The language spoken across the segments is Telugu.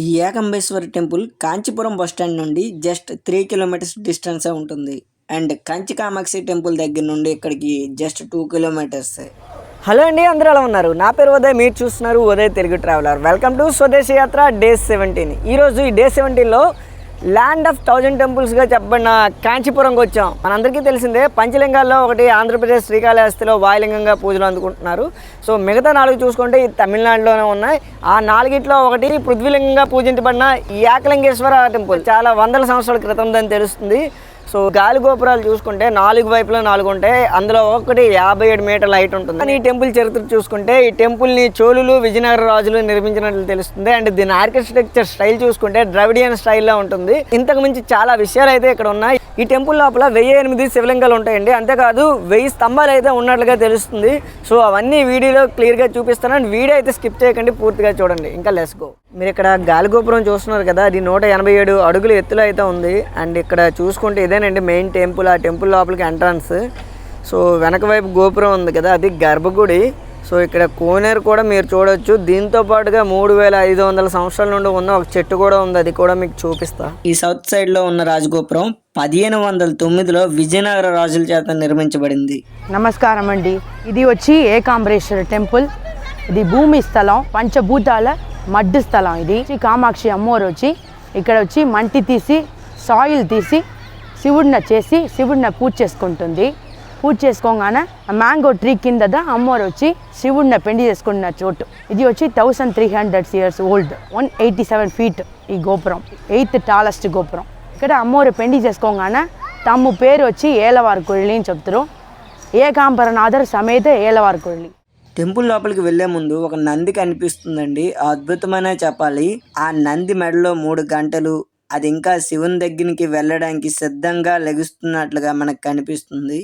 ఈ Ekambeshwara temple Kanchipuram bus stand నుండి జస్ట్ త్రీ కిలోమీటర్స్ డిస్టెన్సే ఉంటుంది. అండ్ కంచి కామాక్షి టెంపుల్ దగ్గర నుండి ఇక్కడికి జస్ట్ టూ కిలోమీటర్స్. హలో అండి అందరూ ఎలా ఉన్నారు? నా పేరు ఉదయ్ మీరు చూస్తున్నారు Uday Telugu traveller. Welcome to Swadeshi Yatra day seventeen. ఈరోజు ఈ డే సెవెంటీన్లో ల్యాండ్ ఆఫ్ థౌజండ్ టెంపుల్స్గా చెప్పబడిన కాంచీపురంకి వచ్చాం. మనందరికీ తెలిసిందే పంచలింగాల్లో ఒకటి ఆంధ్రప్రదేశ్ శ్రీకాళహస్తిలో వాయులింగంగా పూజలు అందుకుంటున్నారు. సో మిగతా నాలుగు చూసుకుంటే ఈ తమిళనాడులోనే ఉన్నాయి. ఆ నాలుగిట్లో ఒకటి పృథ్వీలింగంగా పూజించబడిన ఈ ఏకలింగేశ్వర టెంపుల్. చాలా వందల సంవత్సరాల క్రితం దాన్ని తెలుస్తుంది. సో గాలి గోపురాలు చూసుకుంటే నాలుగు వైపులా నాలుగు ఉంటాయి. అందులో ఒకటి యాభై ఏడు మీటర్ల హైట్ ఉంటుంది. కానీ ఈ టెంపుల్ చరిత్ర చూసుకుంటే ఈ టెంపుల్ని చోళులు విజయనగర రాజులు నిర్మించినట్లు తెలుస్తుంది. అండ్ దీని ఆర్కిటెక్చర్ స్టైల్ చూసుకుంటే ద్రవిడియన్ స్టైల్లో ఉంటుంది. ఇంతకు మించి చాలా విషయాలు అయితే ఇక్కడ ఉన్నాయి. ఈ టెంపుల్ లోపల వెయ్యి ఎనిమిది శివలింగాలు ఉంటాయండి. అంతేకాదు వెయ్యి స్తంభాలు అయితే ఉన్నట్లుగా తెలుస్తుంది. సో అవన్నీ వీడియోలో క్లియర్గా చూపిస్తాను. అండ్ వీడియో అయితే స్కిప్ చేయకండి పూర్తిగా చూడండి. ఇంకా లెస్ గో మీరు ఇక్కడ గాలిగోపురం చూస్తున్నారు కదా అది నూట ఎనభై ఏడు అడుగుల ఎత్తులో అయితే ఉంది. అండ్ ఇక్కడ చూసుకుంటే ఇదేనండి మెయిన్ టెంపుల్ ఆ టెంపుల్ లోపలికి ఎంట్రన్స్ సో వెనక వైపు గోపురం ఉంది కదా అది గర్భగుడి. సో ఇక్కడ కోనేరు కూడా మీరు చూడొచ్చు. దీంతో పాటుగా మూడు వేల ఐదు వందల సంవత్సరాల నుండి ఉన్న ఒక చెట్టు కూడా ఉంది. అది కూడా మీకు చూపిస్తా. ఈ సౌత్ సైడ్లో ఉన్న రాజగోపురం పదిహేను వందల తొమ్మిదిలో విజయనగర రాజుల చేత నిర్మించబడింది. నమస్కారం అండి. ఇది వచ్చి ఏకాంబరేశ్వర టెంపుల్. ఇది భూమి స్థలం పంచభూతాల మడ్డు స్థలం ఇది. శ్రీ కామాక్షి అమ్మవారు వచ్చి ఇక్కడ వచ్చి మంటి తీసి సాయిల్ తీసి శివుడిన చేసి శివుడిన పూజ చేసుకుంటుంది. పూజ చేసుకోగానే మ్యాంగో ట్రీ కింద అమ్మవారు వచ్చి శివుడిని పెండి చేసుకున్న చోటు. ఇది వచ్చి thousand three hundred years old one eighty seven feet ఈ గోపురం ఎయిత్ టాలెస్ట్ గోపురం. ఇక్కడ అమ్మవారు పెండి చేసుకోగానే తమ్ము పేరు వచ్చి ఏలవారి కొళ్ళి అని చెప్తారు ఏకాంబరనాథర్ సమేత ఏలవారి కొళ్ళి టెంపుల్ లోపలికి వెళ్ళే ముందు ఒక నంది కనిపిస్తుందండి. అద్భుతమైన చెప్పాలి. ఆ నంది మెడలో మూడు గంటలు అది ఇంకా శివుని దగ్గరికి వెళ్ళడానికి సిద్ధంగా లెగుస్తున్నట్లుగా మనకు కనిపిస్తుంది.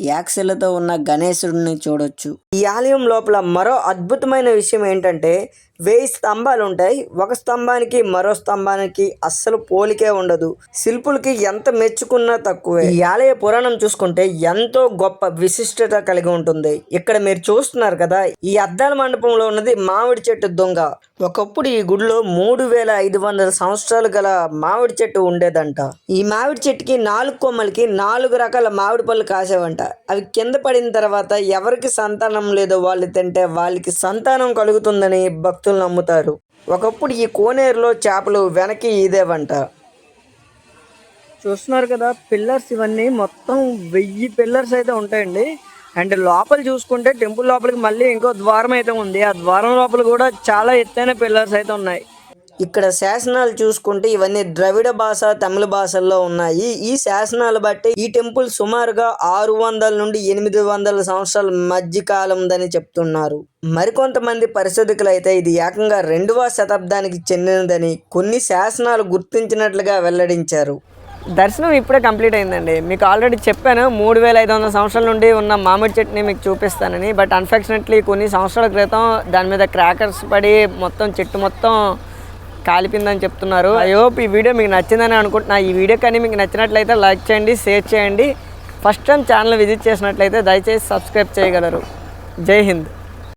యాక్సెలతో ఉన్న గణేశుడిని చూడొచ్చు. ఈ ఆలయం లోపల మరో అద్భుతమైన విషయం ఏంటంటే వెయ్యి స్తంభాలు ఉంటాయి ఒక స్తంభానికి మరో స్తంభానికి అస్సలు పోలికే ఉండదు. శిల్పులకి ఎంత మెచ్చుకున్నా తక్కువే. ఈ ఆలయ పురాణం చూసుకుంటే ఎంతో గొప్ప విశిష్టత కలిగి ఉంటుంది. ఇక్కడ మీరు చూస్తున్నారు కదా ఈ అద్దాల మండపంలో ఉన్నది మామిడి చెట్టు దొంగ. ఒకప్పుడు ఈ గుడిలో మూడు వేల ఐదు వందల సంవత్సరాలు గల మామిడి చెట్టు ఉండేదంట. ఈ మామిడి చెట్టుకి నాలుగు కొమ్మలకి నాలుగు రకాల మామిడి పళ్ళు కాసేవంట. అవి కింద పడిన తర్వాత ఎవరికి సంతానం లేదో వాళ్ళు తింటే వాళ్ళకి సంతానం కలుగుతుందని భక్తులు నమ్ముతారు. ఒకప్పుడు ఈ కోనేరులో చేపలు వెనక్కి ఈదేవంట. చూస్తున్నారు కదా పిల్లర్స్ ఇవన్నీ మొత్తం వెయ్యి పిల్లర్స్ అయితే ఉంటాయండి. అండ్ లోపల చూసుకుంటే టెంపుల్ లోపలికి మళ్ళీ ఇంకో ద్వారం అయితే ఉంది. ఆ ద్వారం లోపల కూడా చాలా ఎత్తైన పిల్లర్స్ అయితే ఉన్నాయి. ఇక్కడ శాసనాలు చూసుకుంటే ఇవన్నీ ద్రవిడ భాష తమిళ భాషల్లో ఉన్నాయి. ఈ శాసనాలు బట్టి ఈ టెంపుల్ సుమారుగా ఆరు వందల నుండి ఎనిమిది వందల సంవత్సరాల మధ్య కాలందని చెప్తున్నారు. మరికొంతమంది పరిశోధకులు అయితే ఇది ఏకంగా రెండవ శతాబ్దానికి చెందినదని కొన్ని శాసనాలు గుర్తించినట్లుగా వెల్లడించారు. దర్శనం ఇప్పుడే కంప్లీట్ అయిందండి. మీకు ఆల్రెడీ చెప్పాను మూడు వేల ఐదు వందల సంవత్సరాల నుండి ఉన్న మామిడి చెట్టుని మీకు చూపిస్తానని. బట్ అన్ఫార్చునేట్లీ కొన్ని సంవత్సరాల క్రితం దాని మీద క్రాకర్స్ పడి మొత్తం చెట్టు మొత్తం కాలిపిందని చెప్తున్నారు. ఐ హోప్ ఈ వీడియో మీకు నచ్చిందని అనుకుంటున్నా. ఈ వీడియో కానీ మీకు నచ్చినట్లయితే లైక్ చేయండి షేర్ చేయండి. ఫస్ట్ టైం ఛానల్ విజిట్ చేసినట్లయితే దయచేసి సబ్స్క్రైబ్ చేయగలరు. జై హింద్.